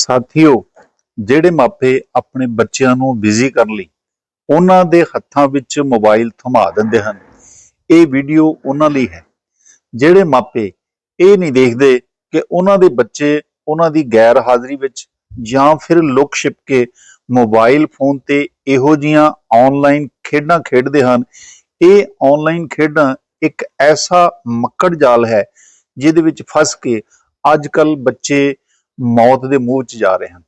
ਸਾਥੀਓ, ਜਿਹੜੇ ਮਾਪੇ ਆਪਣੇ ਬੱਚਿਆਂ ਨੂੰ ਬਿਜ਼ੀ ਕਰਨ ਲਈ ਉਹਨਾਂ ਦੇ ਹੱਥਾਂ ਵਿੱਚ ਮੋਬਾਈਲ ਥਮਾ ਦਿੰਦੇ ਹਨ, ਇਹ ਵੀਡੀਓ ਉਹਨਾਂ ਲਈ ਹੈ। ਜਿਹੜੇ ਮਾਪੇ ਇਹ ਨਹੀਂ ਦੇਖਦੇ ਕਿ ਉਹਨਾਂ ਦੇ ਬੱਚੇ ਉਹਨਾਂ ਦੀ ਗੈਰ ਹਾਜ਼ਰੀ ਵਿੱਚ ਜਾਂ ਫਿਰ ਲੁਕ ਛਿਪ ਕੇ ਮੋਬਾਈਲ ਫੋਨ ਤੇ ਇਹੋ ਜੀਆਂ ਆਨਲਾਈਨ ਖੇਡਾਂ ਖੇਡਦੇ ਹਨ, ਇਹ ਆਨਲਾਈਨ ਖੇਡਾਂ ਇੱਕ ਐਸਾ ਮੱਕੜ ਜਾਲ ਹੈ ਜਿਹਦੇ ਵਿੱਚ ਫਸ ਕੇ ਅੱਜ ਕੱਲ ਬੱਚੇ ਮੌਤ ਦੇ ਮੂੰਹ 'ਚ ਜਾ ਰਹੇ ਹਨ।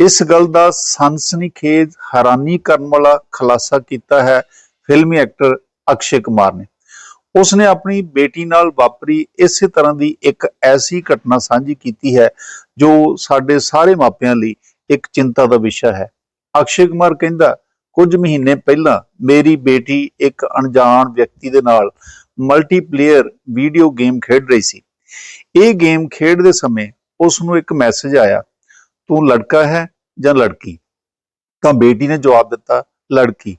ਇਸ ਗੱਲ ਦਾ ਸਨਸਨੀਖੇਜ਼ ਹੈਰਾਨੀ ਕਰਨ ਵਾਲਾ ਖੁਲਾਸਾ ਕੀਤਾ ਹੈ ਫਿਲਮੀ ਐਕਟਰ ਅਕਸ਼ੇ ਕੁਮਾਰ ਨੇ। ਉਸਨੇ ਆਪਣੀ ਬੇਟੀ ਨਾਲ ਵਾਪਰੀ, ਇਸੇ ਤਰ੍ਹਾਂ ਦੀ ਇੱਕ ਐਸੀ ਘਟਨਾ ਸਾਂਝੀ ਕੀਤੀ ਹੈ ਜੋ ਸਾਡੇ ਸਾਰੇ ਮਾਪਿਆਂ ਲਈ ਇੱਕ ਚਿੰਤਾ ਦਾ ਵਿਸ਼ਾ ਹੈ। ਅਕਸ਼ੇ ਕੁਮਾਰ ਕਹਿੰਦਾ, ਕੁਝ ਮਹੀਨੇ ਪਹਿਲਾਂ ਮੇਰੀ ਬੇਟੀ ਇੱਕ ਅਣਜਾਣ ਵਿਅਕਤੀ ਦੇ ਨਾਲ ਮਲਟੀਪਲੇਅਰ ਵੀਡੀਓ ਗੇਮ ਖੇਡ ਰਹੀ ਸੀ। ਇਹ ਗੇਮ ਖੇਡਦੇ ਸਮੇਂ ਉਸ ਨੂੰ ਇੱਕ ਮੈਸੇਜ ਆਇਆ, ਤੂੰ ਲੜਕਾ ਹੈ ਜਾਂ ਲੜਕੀ? ਤਾਂ ਬੇਟੀ ਨੇ ਜਵਾਬ ਦਿੱਤਾ, ਲੜਕੀ।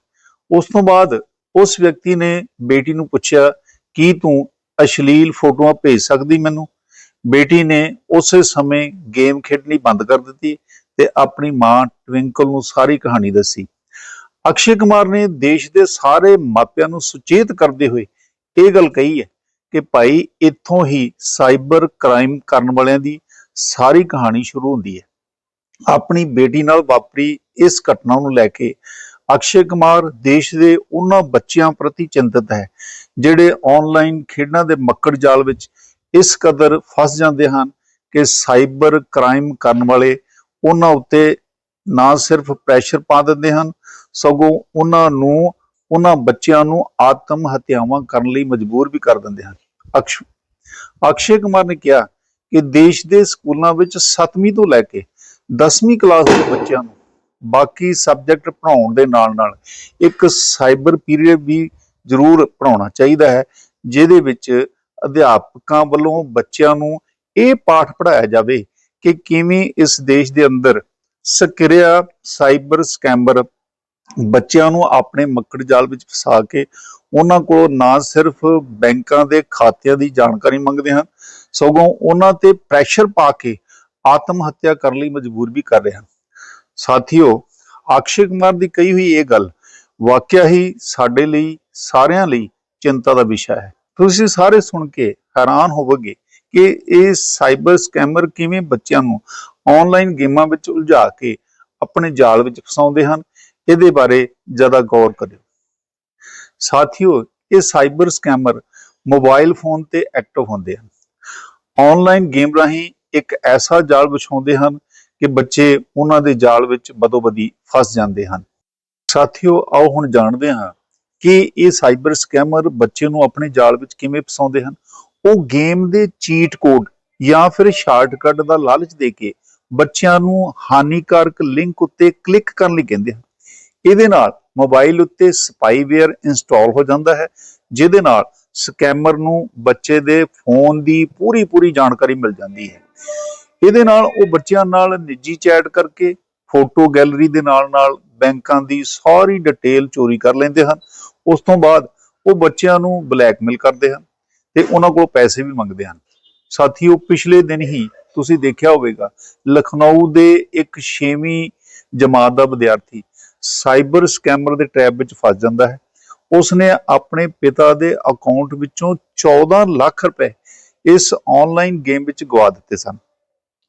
ਉਸ ਤੋਂ ਬਾਅਦ ਉਸ ਵਿਅਕਤੀ ਨੇ ਬੇਟੀ ਨੂੰ ਪੁੱਛਿਆ, ਕੀ ਤੂੰ ਅਸ਼ਲੀਲ ਫੋਟੋਆਂ ਭੇਜ ਸਕਦੀ ਮੈਨੂੰ? ਬੇਟੀ ਨੇ ਉਸੇ ਸਮੇਂ ਗੇਮ ਖੇਡਣੀ ਬੰਦ ਕਰ ਦਿੱਤੀ ਤੇ ਆਪਣੀ ਮਾਂ ਟਵਿੰਕਲ ਨੂੰ ਸਾਰੀ ਕਹਾਣੀ ਦੱਸੀ। ਅਕਸ਼ੇ ਕੁਮਾਰ ਨੇ ਦੇਸ਼ ਦੇ ਸਾਰੇ ਮਾਪਿਆਂ ਨੂੰ ਸੁਚੇਤ ਕਰਦੇ ਹੋਏ ਇਹ ਗੱਲ ਕਹੀ ਹੈ ਕਿ ਭਾਈ ਇੱਥੋਂ ਹੀ ਸਾਈਬਰ ਕ੍ਰਾਈਮ ਕਰਨ ਵਾਲਿਆਂ ਦੀ ਸਾਰੀ ਕਹਾਣੀ ਸ਼ੁਰੂ ਹੁੰਦੀ ਹੈ। ਆਪਣੀ ਬੇਟੀ ਨਾਲ ਵਾਪਰੀ ਇਸ ਘਟਨਾ ਨੂੰ ਲੈ ਕੇ ਅਕਸ਼ੇ ਕੁਮਾਰ ਦੇਸ਼ ਦੇ ਉਹਨਾਂ ਬੱਚਿਆਂ ਪ੍ਰਤੀ ਚਿੰਤਤ ਹੈ, ਜਿਹੜੇ ਆਨਲਾਈਨ ਖੇਡਾਂ ਦੇ ਮੱਕੜ ਜਾਲ ਵਿੱਚ ਇਸ ਕਦਰ ਫਸ ਜਾਂਦੇ ਹਨ ਕਿ ਸਾਈਬਰ ਕ੍ਰਾਈਮ ਕਰਨ ਵਾਲੇ ਉਹਨਾਂ ਉੱਤੇ ਨਾ ਸਿਰਫ ਪ੍ਰੈਸ਼ਰ ਪਾ ਦਿੰਦੇ ਹਨ, ਸਗੋਂ ਉਹਨਾਂ ਨੂੰ, ਉਹਨਾਂ ਬੱਚਿਆਂ ਨੂੰ ਆਤਮ ਹੱਤਿਆਵਾਂ ਕਰਨ ਲਈ ਮਜਬੂਰ ਵੀ ਕਰ ਦਿੰਦੇ ਹਨ। ਅਕਸ਼, ਅਕਸ਼ੇ ਕੁਮਾਰ ਨੇ ਕਿਹਾ ਕਿ ਦੇਸ਼ ਦੇ ਸਕੂਲਾਂ ਵਿੱਚ 7ਵੀਂ ਤੋਂ ਲੈ ਕੇ 10ਵੀਂ ਕਲਾਸ ਦੇ ਬੱਚਿਆਂ ਨੂੰ ਬਾਕੀ ਸਬਜੈਕਟ ਪੜਾਉਣ ਦੇ ਨਾਲ-ਨਾਲ ਇੱਕ ਸਾਈਬਰ ਪੀਰੀਅਡ ਵੀ ਜ਼ਰੂਰ ਪੜਾਉਣਾ ਚਾਹੀਦਾ ਹੈ, ਜਿਹਦੇ ਵਿੱਚ ਅਧਿਆਪਕਾਂ ਵੱਲੋਂ ਬੱਚਿਆਂ ਨੂੰ ਇਹ ਪਾਠ ਪੜਾਇਆ ਜਾਵੇ ਕਿ ਕਿਵੇਂ ਇਸ ਦੇਸ਼ ਦੇ ਅੰਦਰ ਸਕ੍ਰਿਆ ਸਾਈਬਰ ਸਕੈਮਰ ਬੱਚਿਆਂ ਨੂੰ ਆਪਣੇ ਮੱਕੜ ਜਾਲ ਵਿੱਚ ਫਸਾ ਕੇ ਉਹਨਾਂ ਕੋਲੋਂ ਨਾ ਸਿਰਫ ਬੈਂਕਾਂ ਦੇ ਖਾਤਿਆਂ ਦੀ ਜਾਣਕਾਰੀ ਮੰਗਦੇ ਹਨ ਸਗੋਂ ਉਹਨਾਂ ਤੇ ਪ੍ਰੈਸ਼ਰ ਪਾ ਕੇ ਆਤਮ ਹੱਤਿਆ ਕਰਨ ਲਈ ਮਜਬੂਰ ਵੀ ਕਰ ਰਹੇ ਹਨ। ਸਾਥੀਓ, ਅਕਸ਼ੇ ਕੁਮਾਰ ਦੀ ਕਹੀ ਹੋਈ ਇਹ ਗੱਲ ਵਾਕਿਆ ਹੀ ਸਾਡੇ ਲਈ, ਸਾਰਿਆਂ ਲਈ ਚਿੰਤਾ ਦਾ ਵਿਸ਼ਾ ਹੈ। ਤੁਸੀਂ ਸਾਰੇ ਸੁਣ ਕੇ ਹੈਰਾਨ ਹੋਵੋਗੇ ਕਿ ਇਹ ਸਾਈਬਰ ਸਕੈਮਰ ਕਿਵੇਂ ਬੱਚਿਆਂ ਨੂੰ ਆਨਲਾਈਨ ਗੇਮਾਂ ਵਿੱਚ ਉਲਝਾ ਕੇ ਆਪਣੇ ਜਾਲ ਵਿੱਚ ਫਸਾਉਂਦੇ ਹਨ, ਇਹਦੇ ਬਾਰੇ ਜ਼ਿਆਦਾ ਗੌਰ ਕਰਿਓ। ਸਾਥੀਓ, ਇਹ ਸਾਈਬਰ ਸਕੈਮਰ ਮੋਬਾਈਲ ਫੋਨ ਤੇ ਐਕਟਿਵ ਹੁੰਦੇ ਹਨ। ਆਨਲਾਈਨ ਗੇਮ ਰਾਹੀਂ ਇੱਕ ਐਸਾ ਜਾਲ ਵਿਛਾਉਂਦੇ ਹਨ ਕਿ ਬੱਚੇ ਉਹਨਾਂ ਦੇ ਜਾਲ ਵਿੱਚ ਬਦੋਬਦੀ ਫਸ ਜਾਂਦੇ ਹਨ। ਸਾਥੀਓ, ਆਓ ਹੁਣ ਜਾਣਦੇ ਹਾਂ ਕਿ ਇਹ ਸਾਈਬਰ ਸਕੈਮਰ ਬੱਚੇ ਨੂੰ ਆਪਣੇ ਜਾਲ ਵਿੱਚ ਕਿਵੇਂ ਫਸਾਉਂਦੇ ਹਨ। ਉਹ ਗੇਮ ਦੇ ਚੀਟ ਕੋਡ ਜਾਂ ਫਿਰ ਸ਼ਾਰਟਕਟ ਦਾ ਲਾਲਚ ਦੇ ਕੇ ਬੱਚਿਆਂ ਨੂੰ ਹਾਨੀਕਾਰਕ ਲਿੰਕ ਉੱਤੇ ਕਲਿੱਕ ਕਰਨ ਲਈ ਕਹਿੰਦੇ ਹਨ। ਇਹਦੇ ਨਾਲ ਮੋਬਾਈਲ ਉੱਤੇ ਸਪਾਈਵੇਅਰ ਇੰਸਟਾਲ ਹੋ ਜਾਂਦਾ ਹੈ, ਜਿਹਦੇ ਨਾਲ ਸਕੈਮਰ ਨੂੰ ਬੱਚੇ ਦੇ ਫੋਨ ਦੀ ਪੂਰੀ ਪੂਰੀ ਜਾਣਕਾਰੀ ਮਿਲ ਜਾਂਦੀ ਹੈ। ਇਹਦੇ ਨਾਲ ਉਹ ਬੱਚਿਆਂ ਨਾਲ ਨਿੱਜੀ ਚੈਟ ਕਰਕੇ, ਫੋਟੋ ਗੈਲਰੀ ਦੇ ਨਾਲ ਨਾਲ ਬੈਂਕਾਂ ਦੀ ਸਾਰੀ ਡਿਟੇਲ ਚੋਰੀ ਕਰ ਲੈਂਦੇ ਹਨ। ਉਸ ਤੋਂ ਬਾਅਦ ਉਹ ਬੱਚਿਆਂ ਨੂੰ ਬਲੈਕਮੇਲ ਕਰਦੇ ਹਨ ਤੇ ਉਹਨਾਂ ਕੋਲ ਪੈਸੇ ਵੀ ਮੰਗਦੇ ਹਨ। ਸਾਥੀਓ ਪਿਛਲੇ ਦਿਨ ਹੀ ਤੁਸੀਂ ਦੇਖਿਆ ਹੋਵੇਗਾ, ਲਖਨਊ ਦੇ ਇੱਕ 6ਵੀਂ ਜਮਾਤ ਦਾ ਵਿਦਿਆਰਥੀ ਸਾਈਬਰ ਸਕੈਮਰ ਦੇ ਟ੍ਰੈਪ ਵਿੱਚ ਫਸ ਜਾਂਦਾ ਹੈ। ਉਸਨੇ ਆਪਣੇ ਪਿਤਾ ਦੇ ਅਕਾਊਂਟ ਵਿੱਚੋਂ 14 ਲੱਖ ਰੁਪਏ ਇਸ ਆਨਲਾਈਨ ਗੇਮ ਵਿੱਚ ਗਵਾ ਦਿੱਤੇ ਸਨ।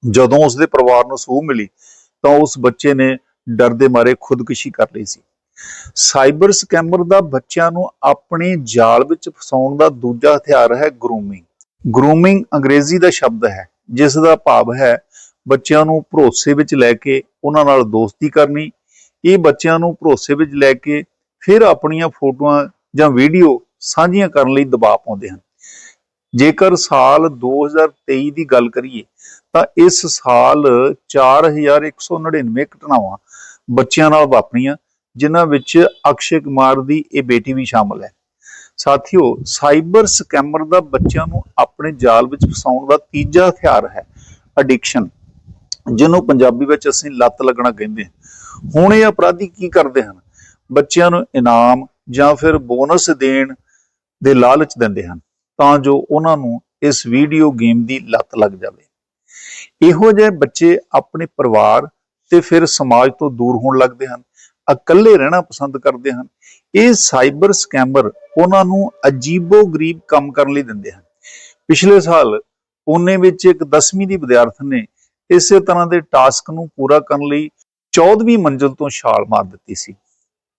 ਜਦੋਂ ਉਸਦੇ ਪਰਿਵਾਰ ਨੂੰ ਸੂਹ ਮਿਲੀ, ਤਾਂ ਉਸ ਬੱਚੇ ਨੇ ਡਰ ਦੇ ਮਾਰੇ ਖੁਦਕੁਸ਼ੀ ਕਰ ਲਈ ਸੀ। ਸਾਈਬਰ ਸਕੈਮਰ ਦਾ ਬੱਚਿਆਂ ਨੂੰ ਆਪਣੇ ਜਾਲ ਵਿੱਚ ਫਸਾਉਣ ਦਾ ਦੂਜਾ ਹਥਿਆਰ ਹੈ ਗਰੂਮਿੰਗ ਗਰੂਮਿੰਗ ਅੰਗਰੇਜ਼ੀ ਦਾ ਸ਼ਬਦ ਹੈ, ਜਿਸ ਦਾ ਭਾਵ ਹੈ ਬੱਚਿਆਂ ਨੂੰ ਭਰੋਸੇ ਵਿੱਚ ਲੈ ਕੇ ਉਹਨਾਂ ਨਾਲ ਦੋਸਤੀ ਕਰਨੀ। ਇਹ ਬੱਚਿਆਂ ਨੂੰ ਭਰੋਸੇ ਵਿੱਚ ਲੈ ਕੇ ਫਿਰ ਆਪਣੀਆਂ ਫੋਟੋਆਂ ਜਾਂ ਵੀਡੀਓ ਸਾਂਝੀਆਂ ਕਰਨ ਲਈ ਦਬਾਅ ਪਾਉਂਦੇ ਹਨ। ਜੇਕਰ ਸਾਲ 2023 ਦੀ ਗੱਲ ਕਰੀਏ, ਤਾਂ ਇਸ ਸਾਲ 4199 ਘਟਨਾਵਾਂ ਬੱਚਿਆਂ ਨਾਲ ਵਾਪਰੀਆਂ, ਜਿਨ੍ਹਾਂ ਵਿੱਚ ਅਕਸ਼ੇ ਕੁਮਾਰ ਦੀ ਇਹ ਬੇਟੀ ਵੀ ਸ਼ਾਮਲ ਹੈ। ਸਾਥੀਓ, ਸਾਈਬਰ ਸਕੈਮਰ ਦਾ ਬੱਚਿਆਂ ਨੂੰ ਆਪਣੇ ਜਾਲ ਵਿੱਚ ਫਸਾਉਣ ਦਾ ਤੀਜਾ ਹਥਿਆਰ ਹੈ ਐਡਿਕਸ਼ਨ ਜਿਹਨੂੰ ਪੰਜਾਬੀ ਵਿੱਚ ਅਸੀਂ ਲੱਤ ਲੱਗਣਾ ਕਹਿੰਦੇ ਹਾਂ। ਹੁਣ ਇਹ ਅਪਰਾਧੀ ਕੀ ਕਰਦੇ ਹਨ? ਬੱਚਿਆਂ ਨੂੰ ਇਨਾਮ ਜਾਂ ਫਿਰ ਬੋਨਸ ਦੇਣ ਦੇ ਲਾਲਚ ਦਿੰਦੇ ਹਨ, ਤਾਂ ਜੋ ਉਹਨਾਂ ਨੂੰ ਇਸ ਵੀਡੀਓ ਗੇਮ ਦੀ ਲੱਤ ਲੱਗ ਜਾਵੇ। ਇਹੋ ਜਿਹੇ ਬੱਚੇ ਆਪਣੇ ਪਰਿਵਾਰ ਤੇ ਫਿਰ ਸਮਾਜ ਤੋਂ ਦੂਰ ਹੋਣ ਲੱਗਦੇ ਹਨ, ਇਕੱਲੇ ਰਹਿਣਾ ਪਸੰਦ ਕਰਦੇ ਹਨ। ਇਹ ਸਾਈਬਰ ਸਕੈਮਰ ਉਹਨਾਂ ਨੂੰ ਅਜੀਬੋ-ਗਰੀਬ ਕੰਮ ਕਰਨ ਲਈ ਦਿੰਦੇ ਹਨ। ਪਿਛਲੇ ਸਾਲ ਪੁਣੇ ਵਿੱਚ ਇੱਕ 10ਵੀਂ ਦੀ ਵਿਦਿਆਰਥਣ ਨੇ ਇਸੇ ਤਰ੍ਹਾਂ ਦੇ ਟਾਸਕ ਨੂੰ ਪੂਰਾ ਕਰਨ ਲਈ 14ਵੀਂ ਮੰਜ਼ਲ ਤੋਂ ਛਾਲ ਮਾਰ ਦਿੱਤੀ ਸੀ।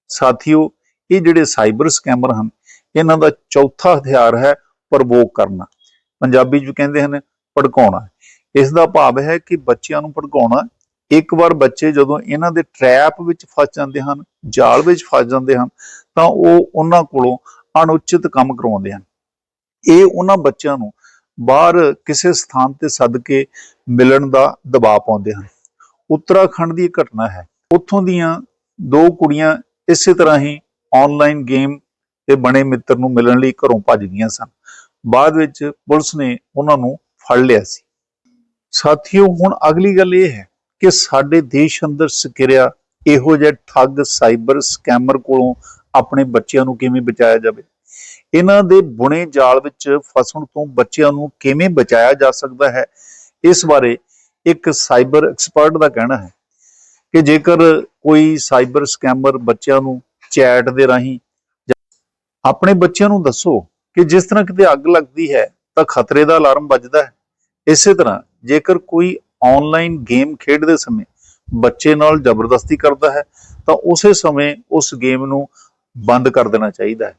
ਸਾਥੀਓ, ਇਹ ਜਿਹੜੇ ਸਾਈਬਰ ਸਕੈਮਰ ਹਨ, ਇਹਨਾਂ ਦਾ ਚੌਥਾ ਹਥਿਆਰ ਹੈ ਪ੍ਰਵੋਕ ਕਰਨਾ। ਪੰਜਾਬੀ ਚ ਕਹਿੰਦੇ ਹਨ, ਭੜਕਾਉਣਾ। ਇਸ ਦਾ ਭਾਵ ਹੈ ਕਿ ਬੱਚਿਆਂ ਨੂੰ ਭੜਕਾਉਣਾ, ਇੱਕ ਵਾਰ ਬੱਚੇ ਜਦੋਂ ਇਹਨਾਂ ਦੇ ਟ੍ਰੈਪ ਵਿੱਚ ਫਸ ਜਾਂਦੇ ਹਨ, ਜਾਲ ਵਿੱਚ ਫਸ ਜਾਂਦੇ ਹਨ, ਤਾਂ ਉਹ ਉਹਨਾਂ ਕੋਲੋਂ ਅਣਉਚਿਤ ਕੰਮ ਕਰਵਾਉਂਦੇ ਹਨ। ਇਹ ਉਹਨਾਂ ਬੱਚਿਆਂ ਨੂੰ ਬਾਹਰ ਕਿਸੇ ਸਥਾਨ ਤੇ ਸੱਦ ਕੇ ਮਿਲਣ ਦਾ ਦਬਾਅ ਪਾਉਂਦੇ ਹਨ। ਉੱਤਰਾਖੰਡ ਦੀ ਘਟਨਾ ਹੈ। ਉੱਥੋਂ ਦੀਆਂ ਦੋ ਕੁੜੀਆਂ ਇਸੇ ਤਰ੍ਹਾਂ ਹੀ ਆਨਲਾਈਨ ਗੇਮ ਤੇ ਬਣੇ ਮਿੱਤਰ ਨੂੰ ਮਿਲਣ ਲਈ ਘਰੋਂ ਭੱਜ ਗਈਆਂ ਸਨ। ਬਾਅਦ ਵਿੱਚ ਪੁਲਿਸ ਨੇ ਉਹਨਾਂ ਨੂੰ ਫੜ ਲਿਆ ਸੀ। ਸਾਥੀਓ, ਹੁਣ ਅਗਲੀ ਗੱਲ ਇਹ ਹੈ ਕਿ ਸਾਡੇ ਦੇਸ਼ ਅੰਦਰ ਸਿਕਿਰਿਆ ਇਹੋ ਜਿਹੇ ਠੱਗ ਸਾਈਬਰ ਸਕੈਮਰ ਕੋਲੋਂ ਆਪਣੇ ਬੱਚਿਆਂ ਨੂੰ ਕਿਵੇਂ ਬਚਾਇਆ ਜਾਵੇ? ਇਹਨਾਂ ਦੇ ਬੁਣੇ ਜਾਲ ਵਿੱਚ ਫਸਣ ਤੋਂ ਬੱਚਿਆਂ ਨੂੰ ਕਿਵੇਂ ਬਚਾਇਆ ਜਾ ਸਕਦਾ ਹੈ? ਇਸ ਬਾਰੇ ਇੱਕ ਸਾਈਬਰ ਐਕਸਪਰਟ ਦਾ ਕਹਿਣਾ ਹੈ ਕਿ ਜੇਕਰ ਕੋਈ ਸਾਈਬਰ ਸਕੈਮਰ ਬੱਚਿਆਂ ਨੂੰ ਚੈਟ ਦੇ ਰਾਹੀਂ ਆਪਣੇ ਬੱਚਿਆਂ ਨੂੰ ਦੱਸੋ ਕਿ ਜਿਸ ਤਰ੍ਹਾਂ ਕਿਤੇ ਅੱਗ ਲੱਗਦੀ ਹੈ, ਤਾਂ ਖਤਰੇ ਦਾ ਅਲਾਰਮ ਵੱਜਦਾ ਹੈ। ਇਸੇ ਤਰ੍ਹਾਂ ਜੇਕਰ ਕੋਈ ਆਨਲਾਈਨ ਗੇਮ ਖੇਡਦੇ ਸਮੇਂ ਬੱਚੇ ਨਾਲ ਜ਼ਬਰਦਸਤੀ ਕਰਦਾ ਹੈ, ਤਾਂ ਉਸੇ ਸਮੇਂ ਉਸ ਗੇਮ ਨੂੰ ਬੰਦ ਕਰ ਦੇਣਾ ਚਾਹੀਦਾ ਹੈ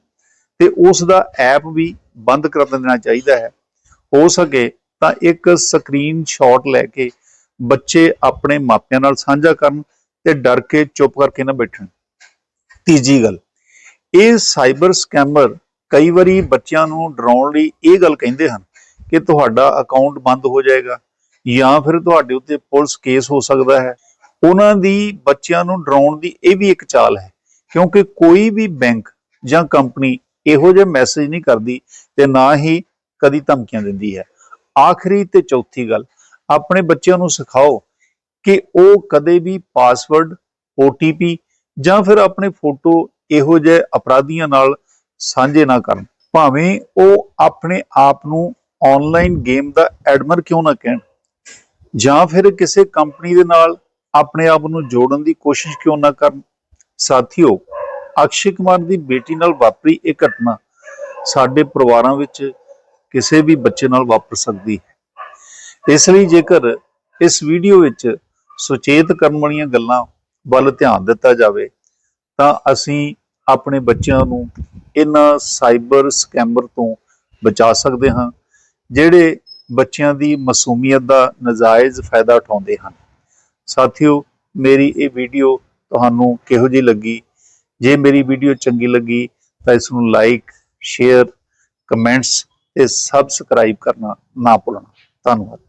ਤੇ ਉਸ ਦਾ ਐਪ ਵੀ ਬੰਦ ਕਰ ਦੇਣਾ ਚਾਹੀਦਾ ਹੈ। ਹੋ ਸਕੇ ਤਾਂ ਇੱਕ ਸਕਰੀਨਸ਼ਾਟ ਲੈ ਕੇ ਬੱਚੇ ਆਪਣੇ ਮਾਪਿਆਂ ਨਾਲ ਸਾਂਝਾ ਕਰਨ ਤੇ ਡਰ ਕੇ ਚੁੱਪ ਕਰਕੇ ਨਾ ਬੈਠਣ। ਤੀਜੀ ਗੱਲ, ਇਹ ਸਾਈਬਰ ਸਕੈਮਰ ਕਈ ਵਾਰੀ ਬੱਚਿਆਂ ਨੂੰ ਡਰਾਉਣ ਲਈ ਇਹ ਗੱਲ ਕਹਿੰਦੇ ਹਨ ਕਿ ਤੁਹਾਡਾ ਅਕਾਊਂਟ ਬੰਦ ਹੋ ਜਾਏਗਾ ਜਾਂ ਫਿਰ ਤੁਹਾਡੇ ਉੱਤੇ ਪੁਲਿਸ ਕੇਸ ਹੋ ਸਕਦਾ ਹੈ। ਉਹਨਾਂ ਦੀ ਬੱਚਿਆਂ ਨੂੰ ਡਰਾਉਣ ਦੀ ਇਹ ਵੀ ਇੱਕ ਚਾਲ ਹੈ, ਕਿਉਂਕਿ ਕੋਈ ਵੀ ਬੈਂਕ ਜਾਂ ਕੰਪਨੀ ਇਹੋ ਜਿਹੇ ਮੈਸੇਜ ਨਹੀਂ ਕਰਦੀ ਤੇ ਨਾ ਹੀ ਕਦੀ ਧਮਕੀਆਂ ਦਿੰਦੀ ਹੈ। ਆਖਰੀ ਤੇ ਚੌਥੀ ਗੱਲ ਆਪਣੇ ਬੱਚਿਆਂ ਨੂੰ ਸਿਖਾਓ ਕਿ ਉਹ ਕਦੇ ਵੀ ਪਾਸਵਰਡ OTP ਜਾਂ ਫਿਰ ਆਪਣੇ ਫੋਟੋ ਇਹੋ ਜਿਹੇ ਅਪਰਾਧੀਆਂ ਨਾਲ ਸਾਂਝੇ ਨਾ ਕਰਨ। ਭਾਵੇਂ ਉਹ ਆਪਣੇ ਆਪ ਨੂੰ ਆਨਲਾਈਨ ਗੇਮ ਦਾ ਐਡਮਰ ਕਿਉਂ ਨਾ ਕਹਿਣ ਜਾਂ ਫਿਰ ਕਿਸੇ ਕੰਪਨੀ ਦੇ ਨਾਲ ਆਪਣੇ ਆਪ ਨੂੰ ਜੋੜਨ ਦੀ ਕੋਸ਼ਿਸ਼ ਕਿਉਂ ਨਾ ਕਰਨ। ਸਾਥੀਓ, ਅਕਸ਼ੇ ਕੁਮਾਰ ਦੀ ਬੇਟੀ ਨਾਲ ਵਾਪਰੀ ਇਹ ਘਟਨਾ ਸਾਡੇ ਪਰਿਵਾਰਾਂ ਵਿੱਚ ਕਿਸੇ ਵੀ ਬੱਚੇ ਨਾਲ ਵਾਪਰ ਸਕਦੀ ਹੈ। ਇਸ ਲਈ ਜੇਕਰ ਇਸ ਵੀਡੀਓ ਵਿੱਚ ਸੁਚੇਤ ਕਰਨ ਵਾਲੀਆਂ ਗੱਲਾਂ ਵੱਲ ਧਿਆਨ ਦਿੱਤਾ ਜਾਵੇ, ਤਾਂ ਅਸੀਂ ਆਪਣੇ ਬੱਚਿਆਂ ਨੂੰ ਇਹਨਾਂ ਸਾਈਬਰ ਸਕੈਮਰ ਤੋਂ ਬਚਾ ਸਕਦੇ ਹਾਂ, ਜਿਹੜੇ ਬੱਚਿਆਂ ਦੀ ਮਾਸੂਮੀਅਤ ਦਾ ਨਜਾਇਜ਼ ਫਾਇਦਾ ਉਠਾਉਂਦੇ ਹਨ। ਸਾਥੀਓ, ਮੇਰੀ ਇਹ ਵੀਡੀਓ ਤੁਹਾਨੂੰ ਕਿਹੋ ਜਿਹੀ ਲੱਗੀ? ਜੇ ਮੇਰੀ ਵੀਡੀਓ ਚੰਗੀ ਲੱਗੀ, ਤਾਂ ਇਸ ਨੂੰ ਲਾਈਕ, ਸ਼ੇਅਰ, ਕਮੈਂਟਸ ਤੇ ਸਬਸਕ੍ਰਾਈਬ ਕਰਨਾ ਨਾ ਭੁੱਲਣਾ। ਧੰਨਵਾਦ।